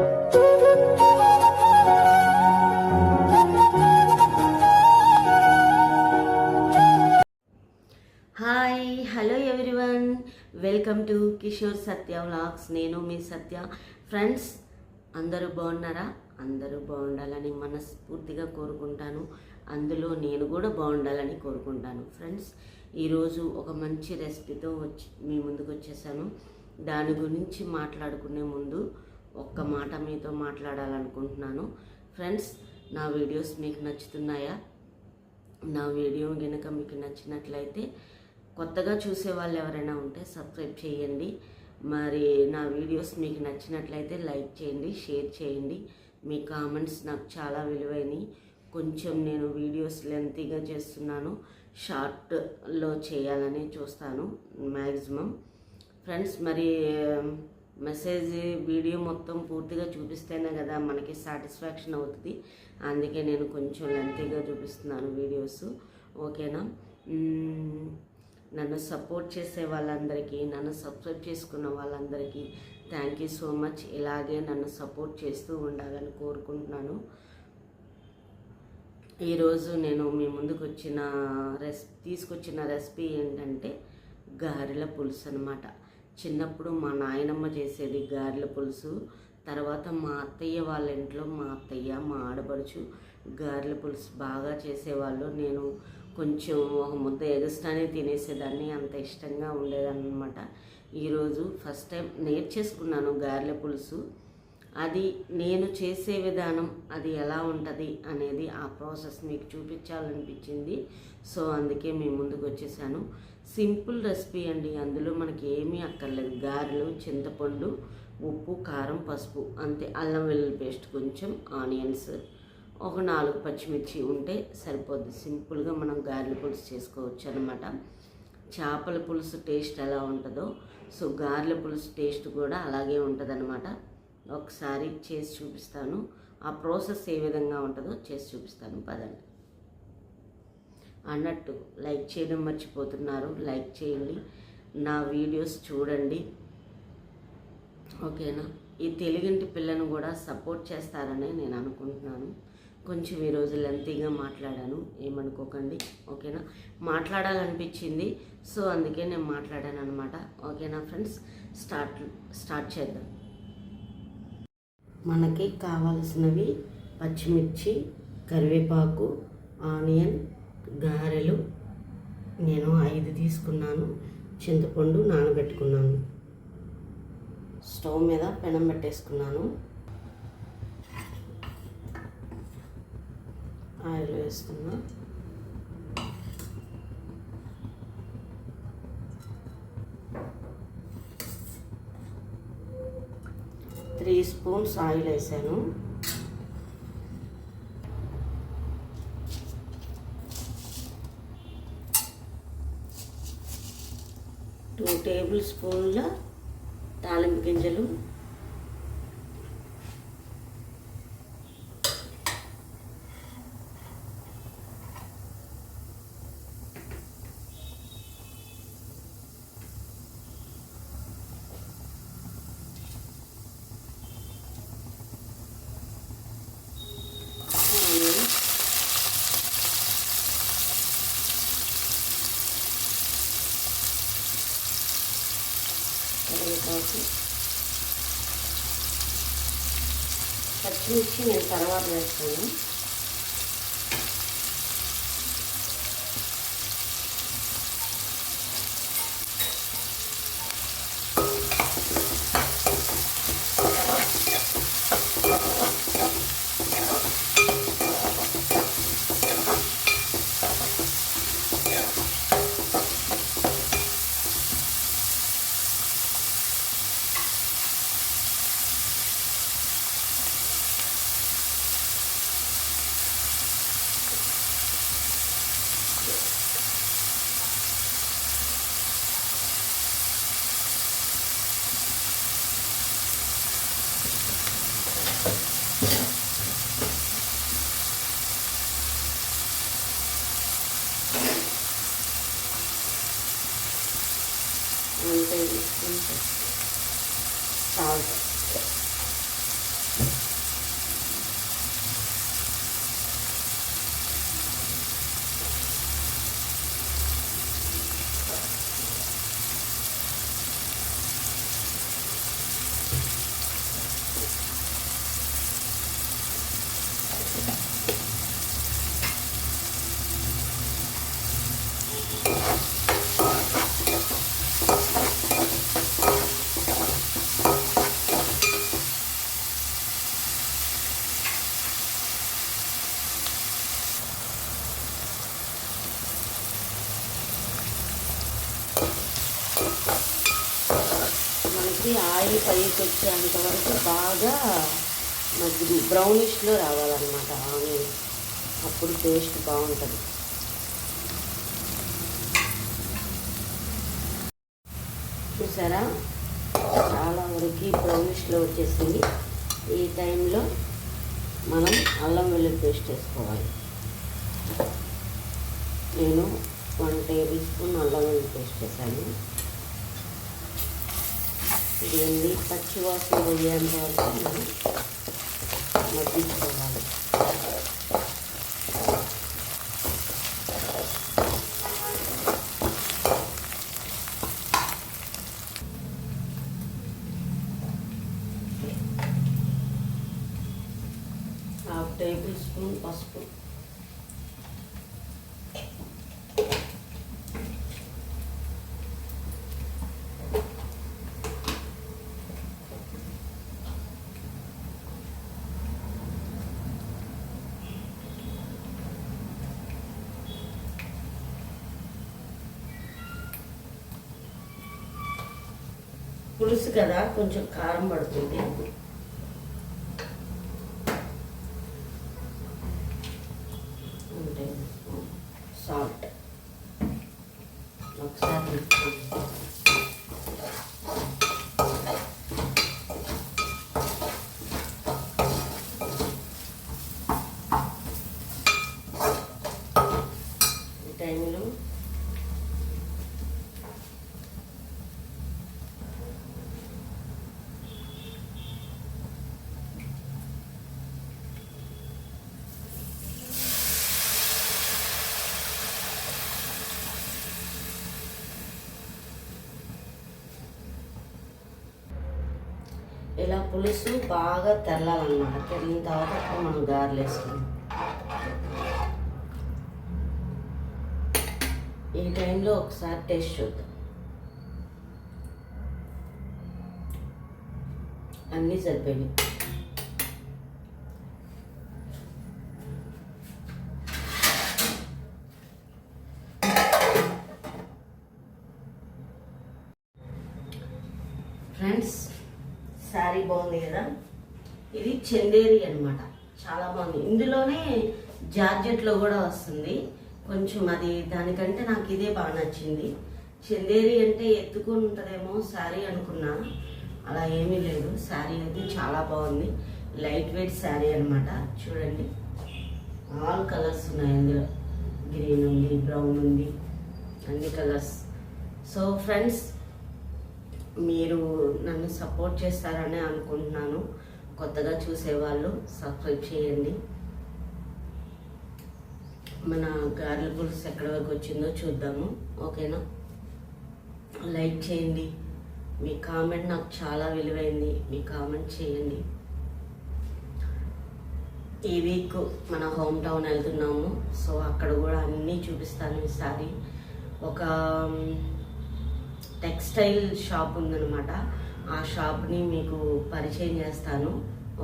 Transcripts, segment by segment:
Hi hello everyone. Welcome to Kishore Satya vlogs. నేను మీ సత్య. Friends అందరూ బాగున్నారా? అందరూ బాగుండాలని మనస్ఫూర్తిగా కోరుకుంటాను. అందులో నేను కూడా బాగుండాలని కోరుకుంటాను. ఫ్రెండ్స్ ఈరోజు ఒక మంచి రెసిపీతో వచ్చి మీ ముందుకు వచ్చేసాను. దాని గురించి మాట్లాడుకునే ముందు ఒక్క మాట మీతో మాట్లాడాలనుకుంటున్నాను. ఫ్రెండ్స్ నా వీడియోస్ మీకు నచ్చుతున్నాయా? నా వీడియో కనుక మీకు నచ్చినట్లయితే కొత్తగా చూసే వాళ్ళు ఎవరైనా ఉంటే సబ్స్క్రైబ్ చేయండి. మరి నా వీడియోస్ మీకు నచ్చినట్లయితే లైక్ చేయండి షేర్ చేయండి. మీ కామెంట్స్ నాకు చాలా విలువైనవి. కొంచెం నేను వీడియోస్ లెంతీగా చేస్తున్నాను. షార్ట్లో చేయాలని చూస్తాను మ్యాక్సిమం ఫ్రెండ్స్ మరి మెసేజ్ వీడియో మొత్తం పూర్తిగా చూపిస్తేనే కదా మనకి సాటిస్ఫాక్షన్ అవుతుంది. అందుకే నేను కొంచెం లెంతీగా చూపిస్తున్నాను వీడియోస్. ఓకేనా? నన్ను సపోర్ట్ చేసే వాళ్ళందరికీ నన్ను సబ్స్క్రైబ్ చేసుకున్న వాళ్ళందరికీ థ్యాంక్ యూ సో మచ్. ఇలాగే నన్ను సపోర్ట్ చేస్తూ ఉండాలని కోరుకుంటున్నాను. ఈరోజు నేను మీ ముందుకు వచ్చిన రెస్ తీసుకొచ్చిన రెసిపీ ఏంటంటే గారెల పులుసు అనమాట చిన్నప్పుడు మా నాయనమ్మ చేసేది గారెల పులుసు తర్వాత మా అత్తయ్య వాళ్ళ ఇంట్లో మా అత్తయ్య మా ఆడపడుచు గారెల పులుసు బాగా చేసేవాళ్ళు. నేను కొంచెం ఒక ముద్ద ఎగస్ట్రానే తినేసేదాన్ని అంత ఇష్టంగా ఉండేదన్నమాట. ఈరోజు ఫస్ట్ టైం నేర్చేసుకున్నాను గారెల పులుసు. అది నేను చేసే విధానం అది ఎలా ఉంటుంది అనేది ఆ ప్రాసెస్ మీకు చూపించాలనిపించింది. సో అందుకే మీ ముందుకు వచ్చేసాను. సింపుల్ రెసిపీ అండి. అందులో మనకి ఏమీ అక్కర్లేదు. గారెలు చింతపండు ఉప్పు కారం పసుపు అంతే. అల్లం వెల్లుల్లి పేస్ట్ కొంచెం ఆనియన్స్ ఒక నాలుగు పచ్చిమిర్చి ఉంటే సరిపోద్ది. సింపుల్గా మనం గారెల పులుసు చేసుకోవచ్చు అనమాట చేపల పులుసు టేస్ట్ ఎలా ఉంటుందో. సో గారెల పులుసు టేస్ట్ కూడా అలాగే ఉంటుంది ఒకసారి చేసి చూపిస్తాను. ఆ ప్రాసెస్ ఏ విధంగా ఉంటుందో చేసి చూపిస్తాను. పదండి. అన్నట్టు లైక్ చేయడం మర్చిపోతున్నారు. లైక్ చేయండి. నా వీడియోస్ చూడండి. ఓకేనా? ఈ తెలుగింటి పిల్లను కూడా సపోర్ట్ చేస్తారని నేను అనుకుంటున్నాను. కొంచెం ఈరోజు లెంతీగా మాట్లాడాను. ఏమనుకోకండి. ఓకేనా? మాట్లాడాలనిపించింది. సో అందుకే నేను మాట్లాడాను అనమాట ఓకేనా ఫ్రెండ్స్? స్టార్ట్ స్టార్ట్ చేద్దాం. మనకి కావాల్సినవి పచ్చిమిర్చి కరివేపాకు ఆనియన్ గారెలు. నేను ఐదు తీసుకున్నాను. చింతపండు నానబెట్టుకున్నాను. స్టవ్ మీద పెనం పెట్టేసుకున్నాను. ఆయిల్ వేసుకున్నాను త్రీ స్పూన్స్ ఆయిల్ వేసాను. టూ టేబుల్ స్పూన్ల తాలింపు గింజలు ఆనియన్ కరివేపాకు పచ్చిమిర్చి నేను తర్వాత వేస్తాను అంతే తీసుకుంటే సాల్ట్ వేసి ఆయిల్ పైకి వచ్చేంత వరకు బాగా మగ్గి బ్రౌనిష్లో రావాలన్నమాట ఆనియన్. అప్పుడు టేస్ట్ బాగుంటుంది. చూసారా? చాలా వరకు బ్రౌనిష్లో వచ్చేసింది. ఈ టైంలో మనం అల్లం వెల్లుల్లి పేస్ట్ వేసుకోవాలి. నేను వన్ టేబుల్ స్పూన్ అల్లం వెల్లుల్లి పేస్ట్ వేసాను. దీన్ని పచ్చివాసన పోయేంత వరకు మనం మగ్గించుకోవాలి హాఫ్ టేబుల్ స్పూన్ పసుపు పులుసు కదా కొంచెం కారం పడుతుంది. సాల్ట్. ఒకసారి టైంలో ఇలా పులుసు బాగా తెల్లాలన్నమాట. తెల్లిన తర్వాత అప్పుడు మనం గారెలు వేసుకుందాం ఈ టైంలో ఒకసారి టేస్ట్ చూద్దాం. అన్నీ సరిపోయినాయి ఫ్రెండ్స్ శారీ బాగుంది కదా ఇది చందేరి అనమాట చాలా బాగుంది. ఇందులోనే జార్జెట్లో కూడా వస్తుంది. కొంచెం అది దానికంటే నాకు ఇదే బాగా నచ్చింది. చందేరి అంటే ఎత్తుకుని ఉంటుందేమో శారీ అనుకున్నా. అలా ఏమీ లేదు. శారీ అయితే చాలా బాగుంది. లైట్ వెయిట్ శారీ అన్నమాట. చూడండి. ఆల్ కలర్స్ ఉన్నాయి అందులో గ్రీన్ ఉంది బ్రౌన్ ఉంది అన్ని కలర్స్. సో ఫ్రెండ్స్ మీరు నన్ను సపోర్ట్ చేస్తారని అనుకుంటున్నాను. కొత్తగా చూసేవాళ్ళు సబ్స్క్రైబ్ చేయండి. మన గార్ల పులుసు ఎక్కడ వరకు వచ్చిందో చూద్దాము. ఓకేనా? లైక్ చేయండి. మీ కామెంట్ నాకు చాలా విలువైంది. మీ కామెంట్ చేయండి. ఈ వీక్ మన హోమ్ టౌన్ వెళ్తున్నాము. సో అక్కడ కూడా అన్నీ చూపిస్తాను ఈసారి. ఒక టెక్స్టైల్ షాప్ ఉందన్నమాట. ఆ షాప్ని మీకు పరిచయం చేస్తాను.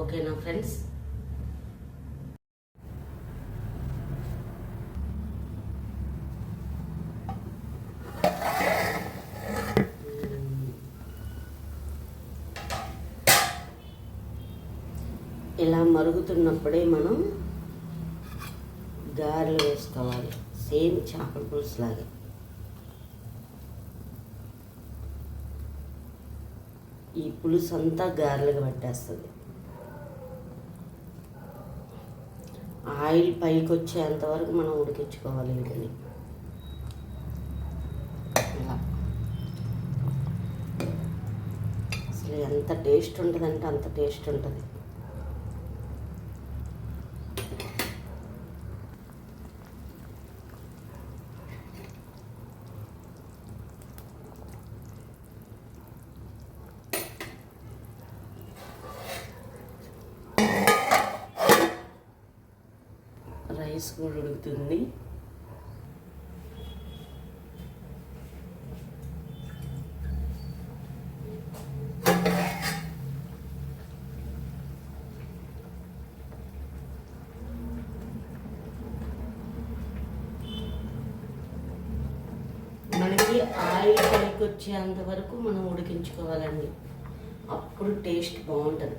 ఓకేనా ఫ్రెండ్స్? ఇలా మరుగుతున్నప్పుడే మనం గారెలు వేసుకోవాలి. సేమ్ చేపల పులుసు లాగే ఈ పులుసు అంతా గారెలుగా పట్టేస్తుంది. ఆయిల్ పైకి వచ్చేంత వరకు మనం ఉడికించుకోవాలి వీటిని ఇలా. అసలు ఎంత టేస్ట్ ఉంటుందంటే అంత టేస్ట్ ఉంటుంది. రైస్ కూడా ఉడుకుతుంది మనకి ఆయిల్ పైకి వచ్చేంత వరకు మనం ఉడికించుకోవాలండి. అప్పుడు టేస్ట్ బాగుంటుంది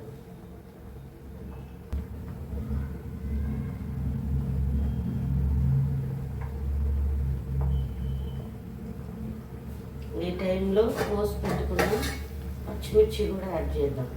ఈ టైంలో కోసి పెట్టుకున్న పచ్చిమిర్చి కూడా యాడ్ చేద్దాం.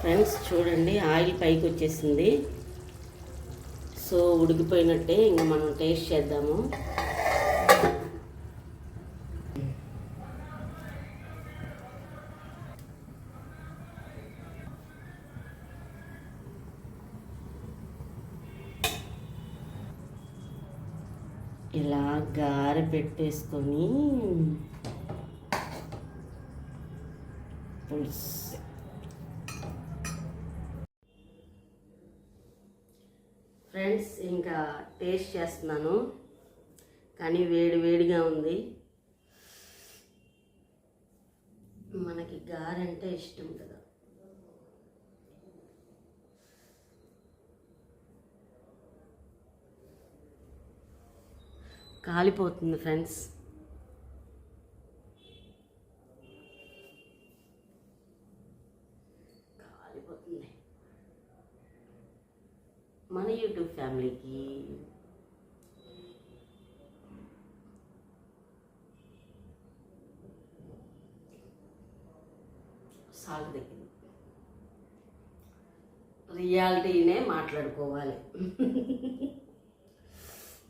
ఫ్రెండ్స్ చూడండి ఆయిల్ పైకి వచ్చేసింది. సో ఉడికిపోయినట్టే ఇంకా మనం టేస్ట్ చేద్దాము. ఇలా గారె పెట్టేసుకొని పులుసు. ఫ్రెండ్స్ ఇంకా టేస్ట్ చేస్తున్నాను. కానీ వేడి వేడిగా ఉంది. మనకి గారంటే ఇష్టం కదా. కాలిపోతుంది ఫ్రెండ్స్. మన యూట్యూబ్ ఫ్యామిలీకి? సాల్ట్ తగ్గింది రియాలిటీనే మాట్లాడుకోవాలి.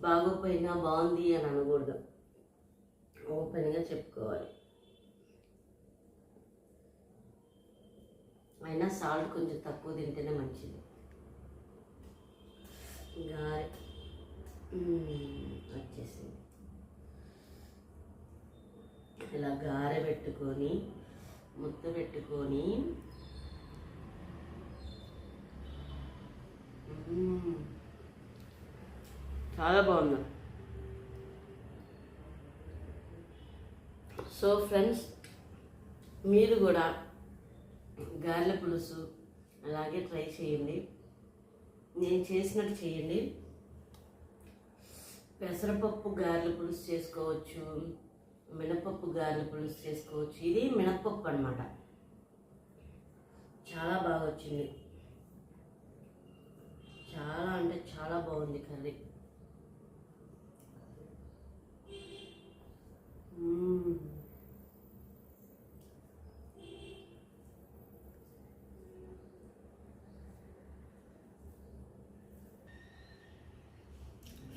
బాగోపోయినా బాగుంది అని అనకూడదు. ఓపెన్గా చెప్పుకోవాలి. అయినా సాల్ట్ కొంచెం తక్కువ తింటేనే మంచిది. గారె. వచ్చేసింది. ఇలా గారె పెట్టుకొని ముద్ద పెట్టుకొని. చాలా బాగుంది. సో ఫ్రెండ్స్ మీరు కూడా గారెల పులుసు అలాగే ట్రై చేయండి. నేను చేసినట్టు చేయండి. పెసరపప్పు గారెల పులుసు చేసుకోవచ్చు మినపప్పు గారెల పులుసు చేసుకోవచ్చు. ఇది మినపప్పు అన్నమాట. చాలా బాగా వచ్చింది. చాలా అంటే చాలా బాగుంది కర్రీ మ్మ్.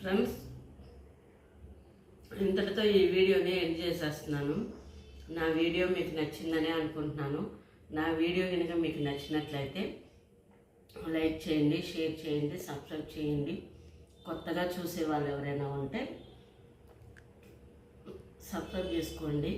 ఫ్రెండ్స్ ఇంతటితో ఈ వీడియోని ఎండ్ చేసేస్తున్నాను. నా వీడియో మీకు నచ్చిందని అనుకుంటున్నాను. నా వీడియో కనుక మీకు నచ్చినట్లయితే లైక్ చేయండి షేర్ చేయండి సబ్స్క్రైబ్ చేయండి. కొత్తగా చూసే వాళ్ళు ఎవరైనా ఉంటే సబ్స్క్రైబ్ చేసుకోండి.